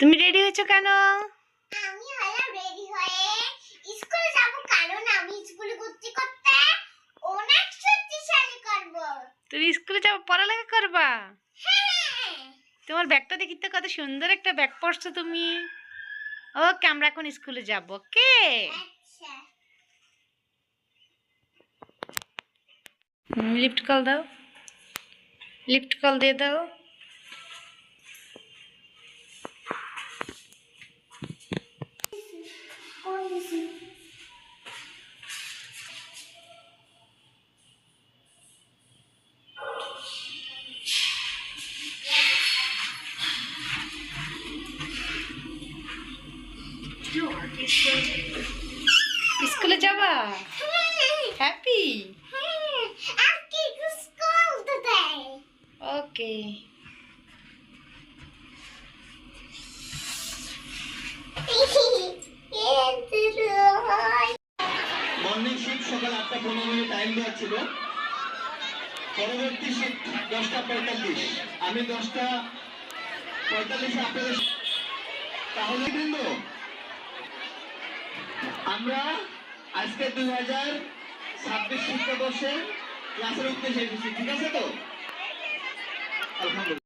তুমি রেডি হয়েছো কেন? আমি হলাম রেডি হয়ে স্কুলে যাব কারণ আমি স্কুলে করতে করতে অনেক শক্তিশালী করব। তুমি স্কুলে যাব পড়ালেখা করবা? হ্যাঁ। তোমার ব্যাগটা দেখি তো কত সুন্দর একটা ব্যাগ পরছো তুমি। ওকে আমরা এখন স্কুলে যাব ওকে? আচ্ছা। লিফট কল দাও। লিফট কল দিয়ে দাও। কোন দিছি স্কুলে যাবা হ্যাপি আজকে স্কুল টুডে ওকে সকাল পনেরো মিনিট টাইম দেওয়া ছিল। পরবর্তী দশটা পঁয়তাল্লিশ। আমি দশটা পঁয়তাল্লিশে আপনাদের তাহলে কিন্তু আমরা আজকে দুই হাজার ছাব্বিশ শিক্ষাবর্ষে ক্লাসের উদ্দেশ্যে এসেছি, ঠিক আছে তো? আলহামদুলিল্লাহ।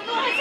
অনেক বন্ধু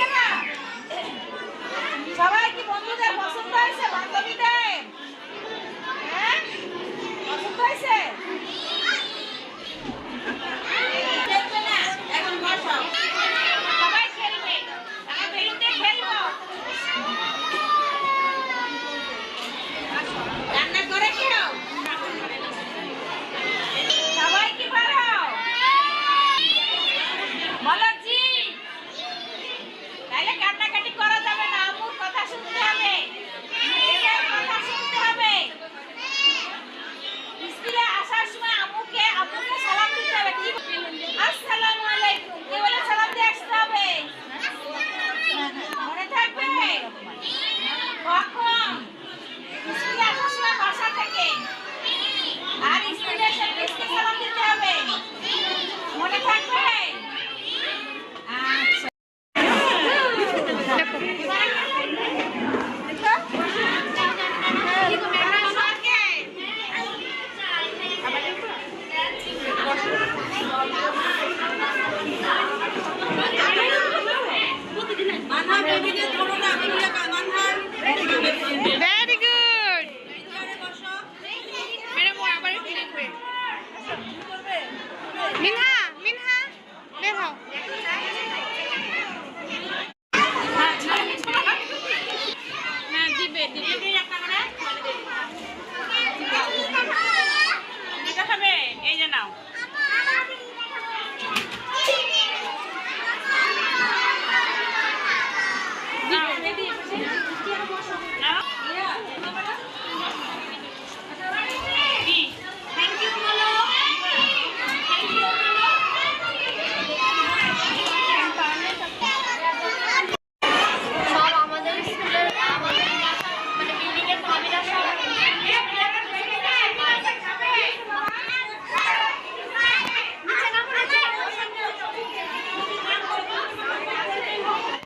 Minha